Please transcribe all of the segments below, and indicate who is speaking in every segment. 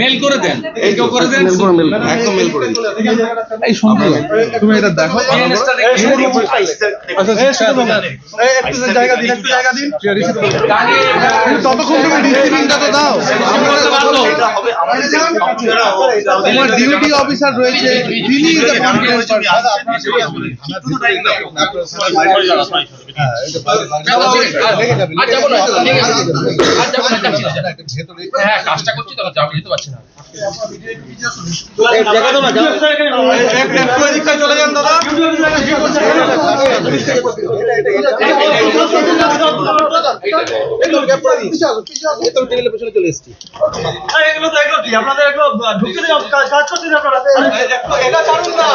Speaker 1: Mail করে দেন এই কেউ করে দেন
Speaker 2: একদম মেল করে দিন
Speaker 3: এই শুনতে তুমি এটা দেখো
Speaker 1: ডিএনএস টা দেখে
Speaker 3: একটু জায়গা দিন একটু জায়গা দিন ততক্ষণ তুমি ডিসিপ্লিনটা তো দাও তোমার ডিউটি অফিসার রয়েছে তিনি the complaint person।
Speaker 1: আর যাব না আর যাব না যাচ্ছি না, যাচ্ছি না।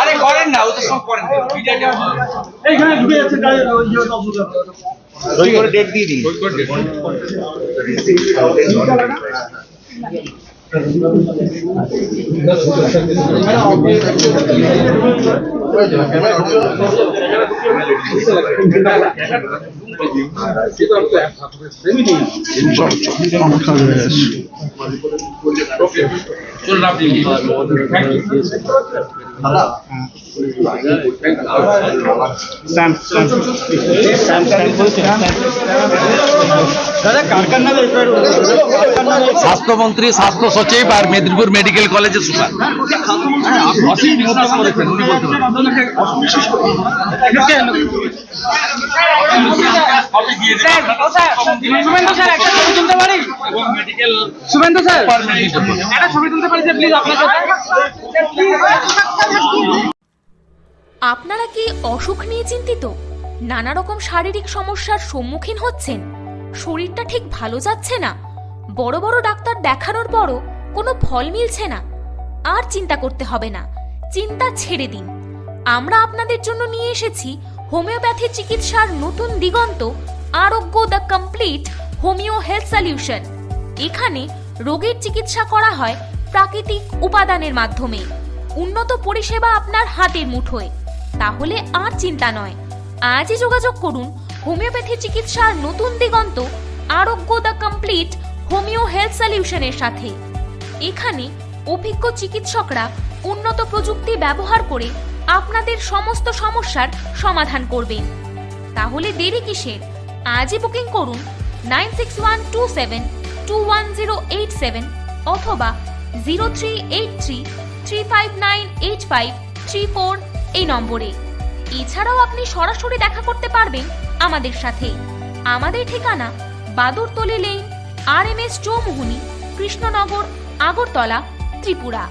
Speaker 1: আরে করেন না ও তো সব করেন। মিডিয়াটা
Speaker 2: ওই করে ডেট দিয়ে দিন।
Speaker 1: থ্যাংক ইউ
Speaker 4: স্বাস্থ্যমন্ত্রী স্বাস্থ্য সচিব আর মেদিনীপুর মেডিকেল কলেজের সুপার
Speaker 1: অসীম বিশ্বাস করেছেন উনি বলতে পারেন
Speaker 5: স্বাস্থ্য সচিব আর
Speaker 1: Medinipur medical
Speaker 5: Suvendu sir
Speaker 1: department
Speaker 5: একটা ছবি তুলতে পারি? প্লিজ আপনার
Speaker 6: আপনারা কি অসুখ নিয়ে চিন্তিত? নানা রকম শারীরিক সমস্যার সম্মুখীন হচ্ছেন? শরীরটা ঠিক ভালো যাচ্ছে না। বড় বড় ডাক্তার দেখানোর পরও কোনো ফল মিলছে না। আর চিন্তা করতে হবে না। চিন্তা ছেড়ে দিন। আমরা আপনাদের জন্য নিয়ে এসেছি হোমিওপ্যাথি চিকিৎসার নতুন দিগন্ত Arogya the complete homeo health solution. এখানে রোগের চিকিৎসা করা হয় প্রাকৃতিক উপাদানের মাধ্যমে। উন্নত পরিষেবা আপনার হাতের মুঠোয়। তাহলে আর চিন্তা নয়। আজই যোগাযোগ করুন হোমিওপ্যাথি চিকিৎসার নতুন দিগন্ত Arogya the complete homeo health সলিউশনের সাথে। এখানে অভিজ্ঞ চিকিৎসকরা উন্নত প্রযুক্তি ব্যবহার করে আপনাদের সমস্ত সমস্যার সমাধান করবেন তাহলে দেরি কিসের? আজই বুকিং করুন nine six one two seven two one zero eight seven অথবা zero three eight three three five nine eight five three four এই নম্বরে। এছাড়াও আপনি সরাসরি দেখা করতে পারবেন আমাদের সাথে। আমাদের ঠিকানা Badurtali lane R M S Chowmuhani, Krishnanagar, Agartala, Tripura.